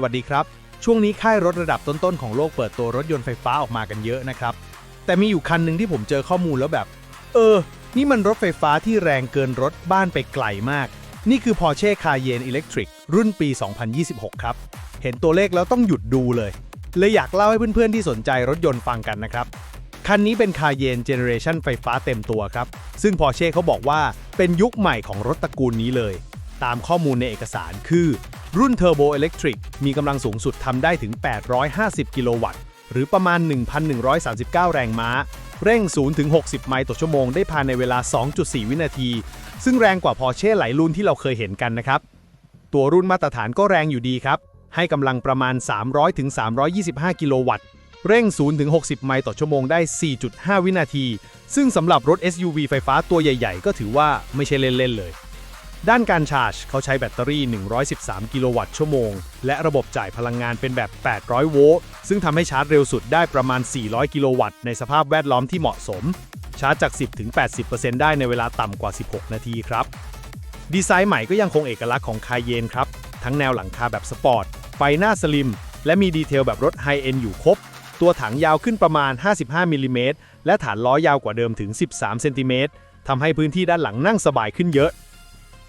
สวัสดีครับ ช่วงนี้ค่ายรถระดับต้นๆของโลกเปิดตัวรถยนต์ไฟฟ้าออกมากันเยอะนะครับ แต่มีอยู่คันหนึ่งที่ผมเจอข้อมูลแล้วแบบ เออ นี่มันรถไฟฟ้าที่แรงเกินรถบ้านไปไกลมาก นี่คือ Porsche Cayenne Electric รุ่นปี 2026 ครับ เห็นตัวเลขแล้วต้องหยุดดูเลย เลยอยากเล่าให้เพื่อนๆที่สนใจรถยนต์ฟังกันนะครับ คันนี้เป็น Cayenne Generation ไฟฟ้าเต็มตัวครับ ซึ่ง Porsche เขาบอกว่าเป็นยุคใหม่ของรถตระกูลนี้เลย ตามข้อมูลในเอกสารคือ รุ่น Turbo Electric มีกำลังสูงสุดทำได้ถึง 850 กิโลวัตต์ หรือประมาณ 1,139 แรงม้า เร่ง 0 ถึง 60 ไมล์ต่อชั่วโมงได้ภายในเวลา 2.4 วินาที ซึ่งแรงกว่า Porsche หลายรุ่นที่เราเคยเห็นกันนะครับ ตัวรุ่นมาตรฐานก็แรงอยู่ดีครับ ให้กำลังประมาณ 300 ถึง 325 กิโลวัตต์ เร่ง 0 ถึง 60 ไมล์ต่อชั่วโมงได้ 4.5 วินาที ซึ่งสำหรับรถ SUV ไฟฟ้าตัวใหญ่ ๆ ก็ถือว่าไม่ใช่เล่นๆเลย ด้านการชาร์จ เขาใช้แบตเตอรี่ 113 กิโลวัตต์ชั่วโมง และระบบจ่ายพลังงานเป็นแบบ 800 โวลต์ ซึ่งทำให้ชาร์จเร็วสุดได้ประมาณ 400 กิโลวัตต์ ในสภาพแวดล้อมที่เหมาะสม ชาร์จจาก 10ถึง80%ได้ในเวลาต่ำกว่า 16 นาทีครับ ดีไซน์ใหม่ก็ยังคงเอกลักษณ์ของคายเยนครับ ทั้งแนวหลังคาแบบสปอร์ต ไฟหน้าสลิม และมีดีเทลแบบรถไฮเอนด์อยู่ครบ ตัวถังยาวขึ้นประมาณ 55 มิลลิเมตร และฐานล้อยาวกว่าเดิมถึง 13 เซนติเมตรทำให้พื้นที่ด้านหลังนั่งสบายขึ้นเยอะ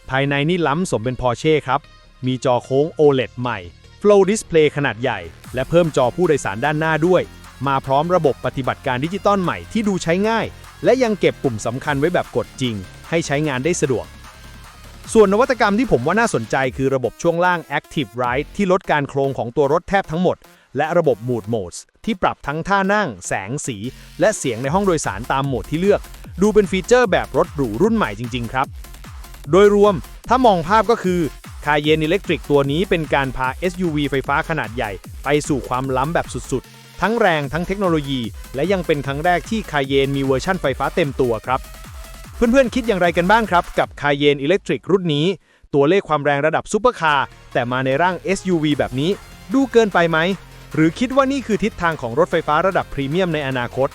ภายในนี่ล้ำสมเป็น Porsche ครับ มีจอโค้ง OLED ใหม่ Flow Display ขนาดใหญ่ และเพิ่มจอผู้โดยสารด้านหน้าด้วย มาพร้อมระบบปฏิบัติการดิจิตอลใหม่ที่ดูใช้ง่าย และยังเก็บปุ่มสำคัญไว้แบบกดจริง ให้ใช้งานได้สะดวก ส่วนนวัตกรรมที่ผมว่าน่าสนใจคือระบบช่วงล่าง Active Ride ที่ลดการโครงของตัวรถแทบทั้งหมด และระบบ Mood Modes ที่ปรับทั้งท่านั่ง แสงสี และเสียงในห้องโดยสารตามโหมดที่เลือก ดูเป็นฟีเจอร์แบบรถหรูรุ่นใหม่จริง ๆ ครับ โดยรวมถ้ามองภาพก็คือ Cayenne Electric ตัวนี้เป็นการพา SUV ไฟฟ้าขนาดใหญ่ ไปสู่ความล้ำแบบสุดๆ ทั้งแรงทั้งเทคโนโลยี และยังเป็นครั้งแรกที่ Cayenne มีเวอร์ชั่นไฟฟ้าเต็มตัวครับ เพื่อนๆ คิดอย่างไรกันบ้างครับ กับ Cayenne Electric รุ่นนี้ ตัวเลขความแรงระดับซูเปอร์คาร์แต่มาในร่าง SUV แบบนี้ ดูเกินไปไหม หรือคิดว่านี่คือทิศทางของรถไฟฟ้าระดับพรีเมียมในอนาคต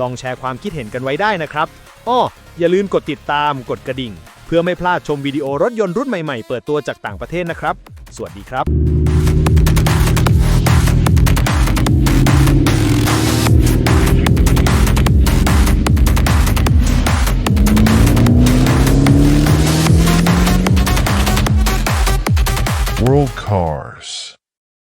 ลองแชร์ความคิดเห็นกันไว้ได้นะครับอ้ออย่าลืมกดติดตามกดกระดิ่ง เพื่อไม่พลาดชมวิดีโอรถยนต์รุ่นใหม่ๆ เปิดตัวจากต่างประเทศนะครับ สวัสดีครับ World Cars